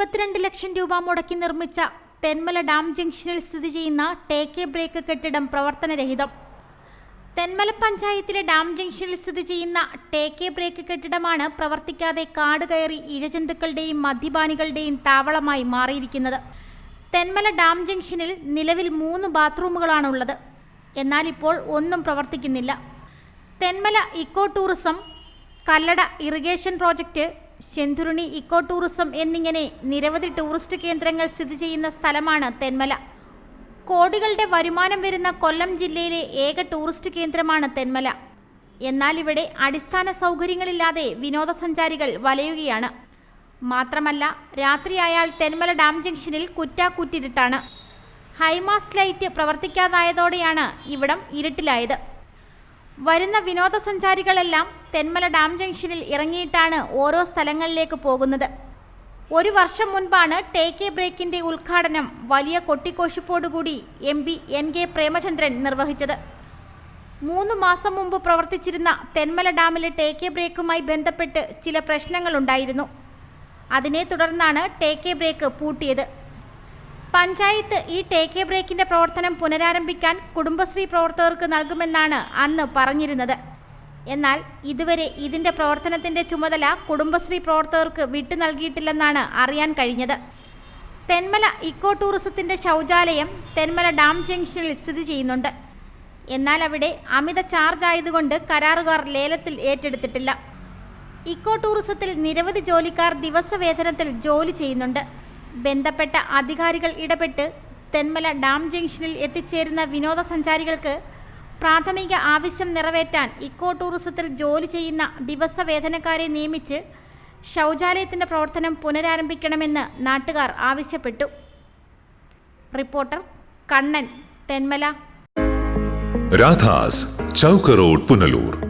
ഇരുപത്തിരണ്ട് ലക്ഷം രൂപ മുടക്കി നിർമ്മിച്ച തെന്മല ഡാം ജംഗ്ഷനിൽ സ്ഥിതി ചെയ്യുന്ന ടേക്ക് ബ്രേക്ക് കെട്ടിടം പ്രവർത്തനരഹിതം. തെന്മല പഞ്ചായത്തിലെ ഡാം ജംഗ്ഷനിൽ സ്ഥിതി ചെയ്യുന്ന ടേക്ക് ബ്രേക്ക് കെട്ടിടമാണ് പ്രവർത്തിക്കാതെ കാട് കയറി ഇഴജന്തുക്കളുടെയും മദ്യപാനികളുടെയും താവളമായി മാറിയിരിക്കുന്നത്. തെന്മല ഡാം ജംഗ്ഷനിൽ നിലവിൽ മൂന്ന് ബാത്റൂമുകളാണുള്ളത്. എന്നാൽ ഇപ്പോൾ ഒന്നും പ്രവർത്തിക്കുന്നില്ല. Thenmala eco tourism Kallada irrigation project Shendurney eco tourism എന്നിങ്ങനെ നിരവധി ടൂറിസ്റ്റ് കേന്ദ്രങ്ങൾ സ്ഥിതി ചെയ്യുന്ന സ്ഥലമാണ് തെന്മല. കോടികളുടെ വരുമാനം വരുന്ന കൊല്ലം ജില്ലയിലെ ഏക ടൂറിസ്റ്റ് കേന്ദ്രമാണ് തെന്മല. എന്നാൽ ഇവിടെ അടിസ്ഥാന സൗകര്യങ്ങളില്ലാതെ വിനോദസഞ്ചാരികൾ വലയുകയാണ്. മാത്രമല്ല രാത്രിയായാൽ തെന്മല ഡാം ജംഗ്ഷനിൽ കുറ്റാക്കുറ്റിരുട്ടാണ്. ഹൈമാസ്റ്റ് ലൈറ്റ് പ്രവർത്തിക്കാതായതോടെയാണ് ഇവിടം ഇരുട്ടിലായത്. വരുന്ന വിനോദസഞ്ചാരികളെല്ലാം തെന്മല ഡാം ജംഗ്ഷനിൽ ഇറങ്ങിയിട്ടാണ് ഓരോ സ്ഥലങ്ങളിലേക്ക് പോകുന്നത്. ഒരു വർഷം മുൻപാണ് ടേക്ക് എ ബ്രേക്കിന്റെ ഉദ്ഘാടനം വലിയ കൊട്ടിക്കോശിപ്പോടുകൂടി M P N K Premachandran നിർവഹിച്ചത്. മൂന്ന് മാസം മുമ്പ് പ്രവർത്തിച്ചിരുന്ന തെന്മല ഡാമിലെ ടേക്ക് എ ബ്രേക്കുമായി ബന്ധപ്പെട്ട് ചില പ്രശ്നങ്ങളുണ്ടായിരുന്നു. അതിനെ തുടർന്നാണ് ടേക്ക് എ ബ്രേക്ക് പൂട്ടിയത്. പഞ്ചായത്ത് ഈ ടേക്ക് എ ബ്രേക്കിന്റെ പ്രവർത്തനം പുനരാരംഭിക്കാൻ കുടുംബശ്രീ പ്രവർത്തകർക്ക് നൽകുമെന്നാണ് അന്ന് പറഞ്ഞിരുന്നത്. എന്നാൽ ഇതുവരെ ഇതിന്റെ പ്രവർത്തനത്തിന്റെ ചുമതല കുടുംബശ്രീ പ്രവർത്തകർക്ക് വിട്ടു നൽകിയിട്ടില്ലെന്നാണ് അറിയാൻ കഴിഞ്ഞത്. തെന്മല ഇക്കോ ടൂറിസത്തിന്റെ ശൗചാലയം തെന്മല ഡാം ജംഗ്ഷനിൽ സ്ഥിതി ചെയ്യുന്നുണ്ട്. എന്നാൽ അവിടെ അമിത ചാർജ് ആയതുകൊണ്ട് കരാറുകാർ ലേലത്തിൽ ഏറ്റെടുത്തിട്ടില്ല. ഇക്കോ ടൂറിസത്തിൽ നിരവധി ജോലിക്കാർ ദിവസവേതനത്തിൽ ജോലി ചെയ്യുന്നുണ്ട്. ബന്ധപ്പെട്ട അധികാരികൾ ഇടപെട്ട് തെന്മല ഡാം ജംഗ്ഷനിൽ എത്തിച്ചേരുന്ന വിനോദസഞ്ചാരികൾക്ക് പ്രാഥമിക ആവശ്യം നിറവേറ്റാൻ ഇക്കോ ടൂറിസത്തിൽ ജോലി ചെയ്യുന്ന ദിവസവേതനക്കാരെ നിയമിച്ച് ശൗചാലയത്തിന്റെ പ്രവർത്തനം പുനരാരംഭിക്കണമെന്ന് നാട്ടുകാർ ആവശ്യപ്പെട്ടു. റിപ്പോർട്ടർ കണ്ണൻ തെന്മല. രാധാസ് ചൗക്കറോഡ് പുനലൂർ.